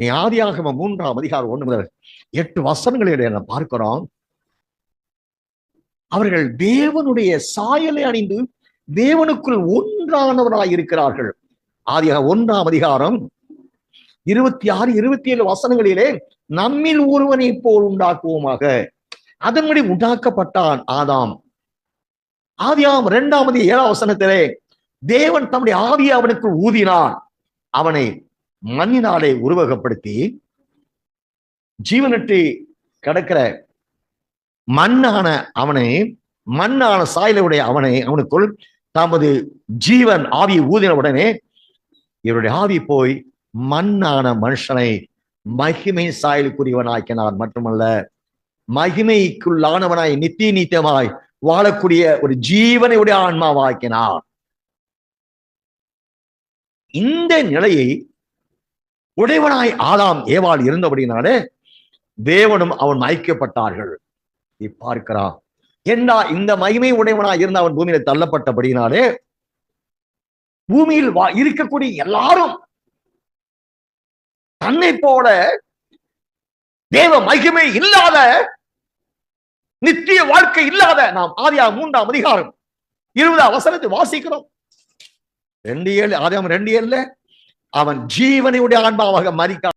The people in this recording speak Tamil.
நீ ஆதியாகம மூன்றாம் அதிகாரம் ஒண்ணு முதல் எட்டு வசனங்களிடையே என்ன பார்க்கிறோம். அவர்கள் தேவனுடைய சாயலை அணிந்து தேவனுக்குள் ஒன்றானவராய் இருக்கிறார்கள். ஆதியாக ஒன்றாம் அதிகாரம் இருபத்தி ஆறு இருபத்தி ஏழு வசனங்களிலே நம்மில் ஒருவனை போல் உண்டாக்குவோமாக. அதன்படி உண்டாக்கப்பட்டான் ஆதாம். ஆதியாம் இரண்டாவது ஏழாம் வசனத்திலே தேவன் தம்முடைய ஆவியை அவனுக்கு ஊதினான். அவனை மண்ணினாலே உருவகப்படுத்தி ஜீவனற்றி கிடக்கிற மண்ணான அவனை மண்ணான சாயலுடைய அவனை அவனுக்குள் தமது ஜீவன் ஆவியை ஊதின உடனே இவருடைய ஆவி போய் மண்ணான மனுஷனை மகிமை சாயலுக்குரியவனாக்கினார். மட்டுமல்ல மகிமைக்குள்ளானவனாய் நித்திய நித்தியமாய் வாழக்கூடிய ஒரு ஜீவனையுடைய ஆன்மாவாக்கினார். இந்த நிலையை உடையவனாய் ஆதாம் ஏவாள் இருந்தபடினாலே தேவனும் அவன் மயக்கப்பட்டார்கள். பார்க்கிறான் என்ன இந்த மகிமை உடையவனாய் இருந்த அவன் பூமியில தள்ளப்பட்டபடினாலே பூமியில் வா- இருக்கக்கூடிய எல்லாரும் தன்னை போல தேவ மகிமை இல்லாத நித்திய வாழ்க்கை இல்லாத நாம் ஆதியா மூன்றாம் அதிகாரம் இருபதாம் அவசரத்தை வாசிக்கிறோம். ரெண்டு ஏழு ஆதியாம் ரெண்டு ஏழுல அவன் ஜீவனையுடைய ஆன்மாவாக மறிக்க